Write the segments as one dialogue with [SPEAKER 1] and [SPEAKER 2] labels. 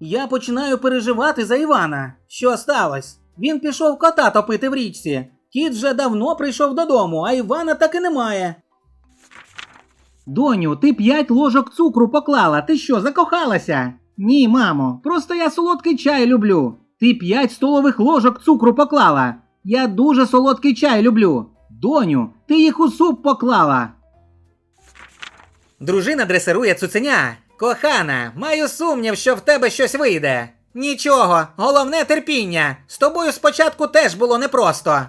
[SPEAKER 1] Я починаю переживати за Івана. Що сталося? Він пішов кота топити в річці. Кіт вже давно прийшов додому, а Івана так і немає. Доню, ти п'ять ложок цукру поклала. Ти що, закохалася? Ні, мамо, просто я солодкий чай люблю. Ти п'ять столових ложок цукру поклала. Я дуже солодкий чай люблю. Доню, ти їх у суп поклала. Дружина дресирує цуценя. Кохана, маю сумнів, що в тебе щось вийде. Нічого, головне терпіння. З тобою спочатку теж було непросто.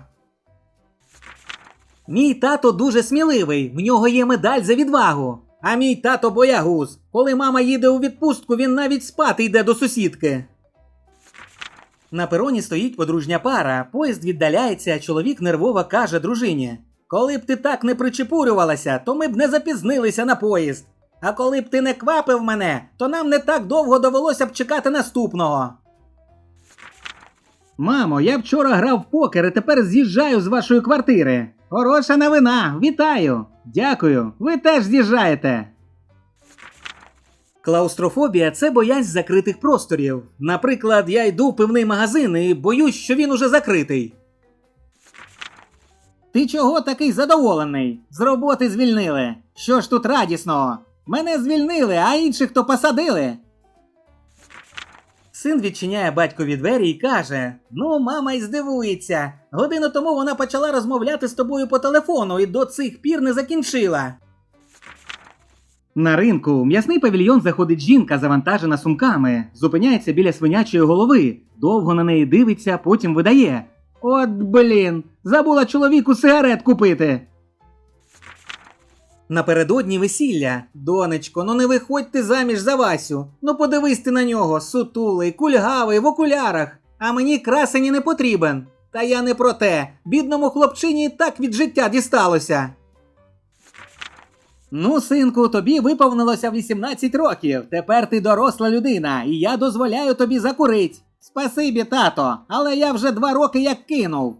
[SPEAKER 1] Мій тато дуже сміливий, в нього є медаль за відвагу. А мій тато боягуз. Коли мама їде у відпустку, він навіть спати йде до сусідки. На пероні стоїть подружня пара, поїзд віддаляється, чоловік нервово каже дружині: Коли б ти так не причепурювалася, то ми б не запізнилися на поїзд. А коли б ти не квапив мене, то нам не так довго довелося б чекати наступного. Мамо, я вчора грав в покер і тепер з'їжджаю з вашої квартири. Хороша новина, вітаю! Дякую, ви теж з'їжджаєте. Клаустрофобія це боязнь закритих просторів. Наприклад, я йду в пивний магазин і боюсь, що він уже закритий. Ти чого такий задоволений? З роботи звільнили. Що ж тут радісного? Мене звільнили, а інших то посадили. Син відчиняє батькові двері і каже: Ну, мама й здивується. Годину тому вона почала розмовляти з тобою по телефону і до цих пір не закінчила. На ринку в м'ясний павільйон заходить жінка, завантажена сумками, зупиняється біля свинячої голови, довго на неї дивиться, потім видає. От блін, забула чоловіку сигарет купити. Напередодні весілля. Донечко, ну не виходь ти заміж за Васю. Ну подивись ти на нього, сутулий, кульгавий, в окулярах. А мені красені не потрібен. Та я не про те. Бідному хлопчині так від життя дісталося. Ну, синку, тобі виповнилося 18 років. Тепер ти доросла людина, і я дозволяю тобі закурить. Спасибі, тато, але я вже два роки як кинув.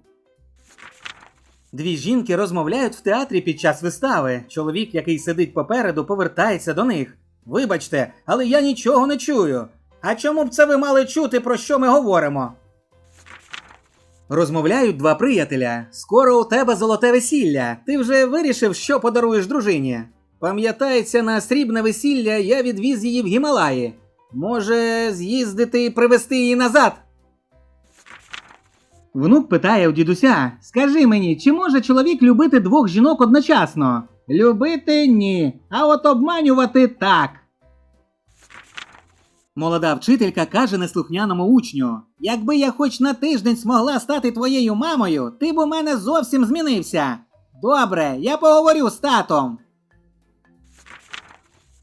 [SPEAKER 1] Дві жінки розмовляють в театрі під час вистави. Чоловік, який сидить попереду, повертається до них. Вибачте, але я нічого не чую. А чому б це ви мали чути, про що ми говоримо? Розмовляють два приятеля. Скоро у тебе золоте весілля. Ти вже вирішив, що подаруєш дружині. Пам'ятається, на срібне весілля я відвіз її в Гімалаї. Може, з'їздити і привезти її назад? Внук питає у дідуся: Скажи мені, чи може чоловік любити двох жінок одночасно? Любити ні, а от обманювати так. Молода вчителька каже неслухняному учню: Якби я хоч на тиждень змогла стати твоєю мамою, ти б у мене зовсім змінився. Добре, я поговорю з татом.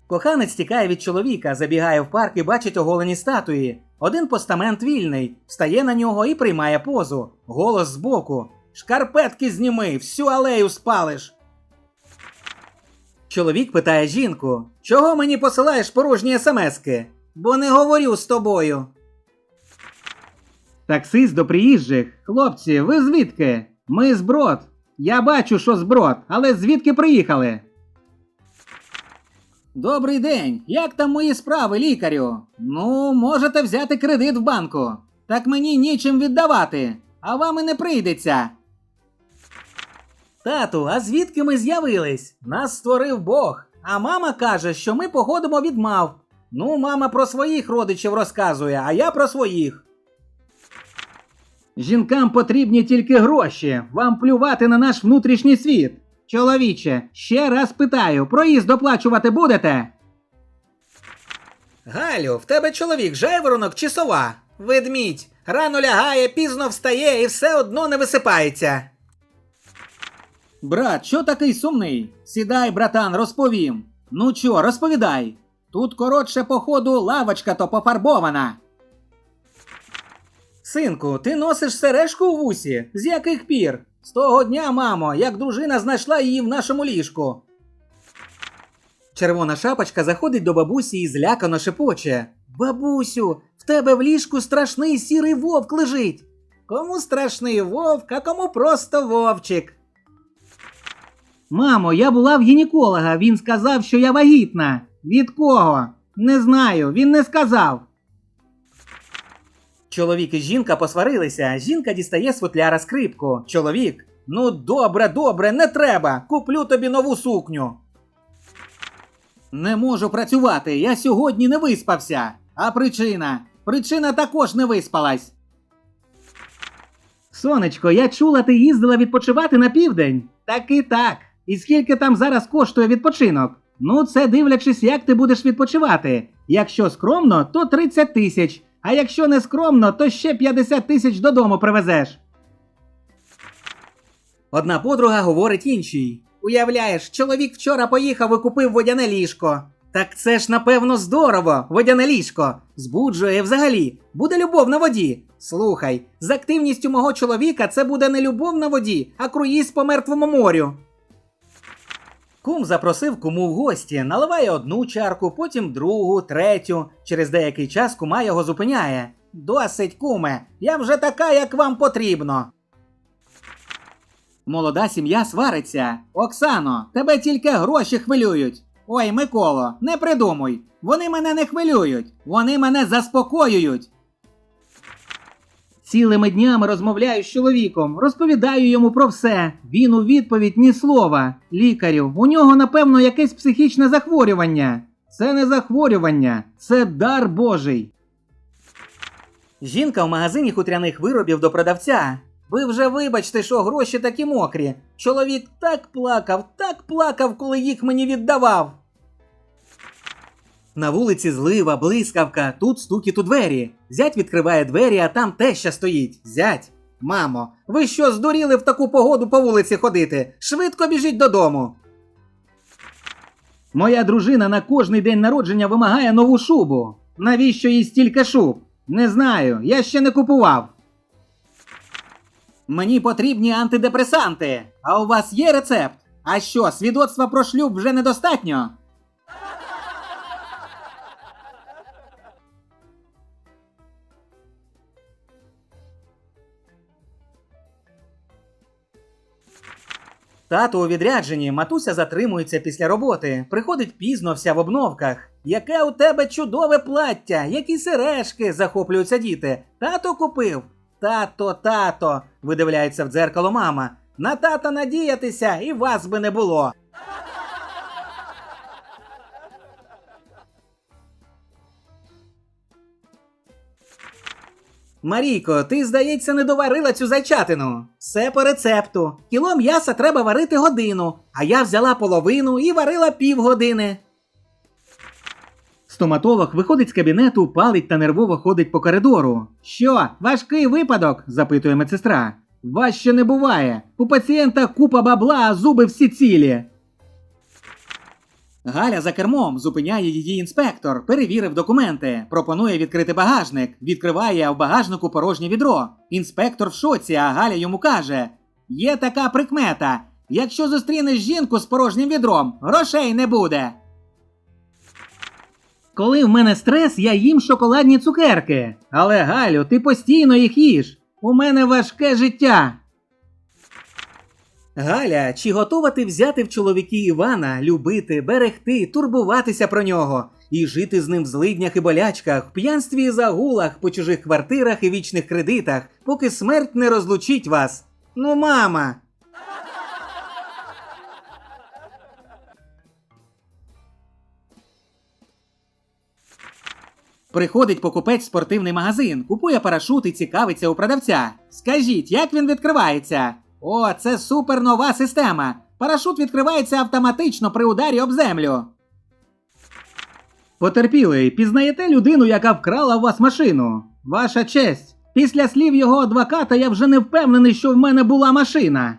[SPEAKER 1] Коханець тікає від чоловіка, забігає в парк і бачить оголені статуї. Один постамент вільний, стає на нього і приймає позу. Голос збоку. Шкарпетки зніми, всю алею спалиш. Чоловік питає жінку: Чого мені посилаєш порожні смски? Бо не говорю з тобою. Таксист до приїжджих. Хлопці, ви звідки? Ми з брод. Я бачу, що з але звідки приїхали? Добрий день. Як там мої справи, лікарю? Ну, можете взяти кредит в банку. Так мені нічим віддавати, а вам і не прийдеться. Тату, а звідки ми з'явились? Нас створив Бог. А мама каже, що ми походимо від мав. Ну, мама про своїх родичів розказує, а я про своїх. Жінкам потрібні тільки гроші. Вам плювати на наш внутрішній світ. Чоловіче, ще раз питаю, проїзд оплачувати будете? Галю, в тебе чоловік жайворонок чи сова? Ведмідь. Рано лягає, пізно встає і все одно не висипається. Брат, що такий сумний? Сідай, братан, розповім. Ну чо, розповідай. Тут коротше, походу, лавочка то пофарбована. Синку, ти носиш сережку у вусі? З яких пір? З того дня, мамо, як дружина знайшла її в нашому ліжку. Червона шапочка заходить до бабусі і злякано шепоче. Бабусю, в тебе в ліжку страшний сірий вовк лежить. Кому страшний вовк, а кому просто вовчик. Мамо, я була в гінеколога. Він сказав, що я вагітна. Від кого? Не знаю, він не сказав. Чоловік і жінка посварилися. Жінка дістає з футляра скрипку. Чоловік. Ну, добре, добре, не треба. Куплю тобі нову сукню. Не можу працювати. Я сьогодні не виспався. А причина? Причина також не виспалась. Сонечко, я чула, ти їздила відпочивати на південь. Так і так. І скільки там зараз коштує відпочинок? Ну, це дивлячись, як ти будеш відпочивати. Якщо скромно, то 30 тисяч. А якщо не скромно, то ще 50 тисяч додому привезеш. Одна подруга говорить іншій. Уявляєш, чоловік вчора поїхав і купив водяне ліжко. Так це ж напевно здорово, водяне ліжко. Збуджує взагалі. Буде любов на воді. Слухай, з активністю мого чоловіка це буде не любов на воді, а круїз по мертвому морю. Кум запросив куму в гості, наливає одну чарку, потім другу, третю. Через деякий час кума його зупиняє. Досить, куме, я вже така, як вам потрібно. Молода сім'я свариться. Оксано, тебе тільки гроші хвилюють. Ой, Миколо, не придумуй. Вони мене не хвилюють, вони мене заспокоюють. Цілими днями розмовляю з чоловіком, розповідаю йому про все. Він у відповідь ні слова. Лікарю, у нього, напевно, якесь психічне захворювання. Це не захворювання, це дар Божий. Жінка в магазині хутряних виробів до продавця. Ви вже вибачте, що гроші такі мокрі. Чоловік так плакав, так плакав, коли їх мені віддавав. На вулиці злива, блискавка, тут стукіт у двері. Зять відкриває двері, а там теща стоїть. Зять. Мамо, ви що здуріли в таку погоду по вулиці ходити? Швидко біжіть додому. Моя дружина на кожний день народження вимагає нову шубу. Навіщо їй стільки шуб? Не знаю, я ще не купував. Мені потрібні антидепресанти. А у вас є рецепт? А що, свідоцтва про шлюб вже недостатньо? Тато у відрядженні, матуся затримується після роботи, приходить пізно вся в обновках. Яке у тебе чудове плаття, які сережки, захоплюються діти. Тато купив. Тато, тато, видивляється в дзеркало мама. На тата надіятися і вас би не було. Марійко, ти, здається, не доварила цю зайчатину. Все по рецепту. Кіло м'яса треба варити годину, а я взяла половину і варила півгодини. Стоматолог виходить з кабінету, палить та нервово ходить по коридору. Що, важкий випадок? запитує медсестра. Важче не буває. У пацієнта купа бабла, а зуби всі цілі. Галя за кермом зупиняє її інспектор, перевірив документи, пропонує відкрити багажник, відкриває в багажнику порожнє відро. Інспектор в шоці, а Галя йому каже: Є така прикмета. Якщо зустрінеш жінку з порожнім відром, грошей не буде. Коли в мене стрес, я їм шоколадні цукерки. Але Галю, ти постійно їх їш. У мене важке життя. Галя, чи готова ти взяти в чоловіки Івана, любити, берегти, турбуватися про нього і жити з ним в злиднях і болячках, в п'янстві і загулах, по чужих квартирах і вічних кредитах, поки смерть не розлучить вас? Ну, мама. Приходить покупець в спортивний магазин, купує парашут і цікавиться у продавця. Скажіть, як він відкривається? О, це супер нова система. Парашут відкривається автоматично при ударі об землю. Потерпілий, пізнаєте людину, яка вкрала у вас машину? Ваша честь. Після слів його адвоката я вже не впевнений, що в мене була машина.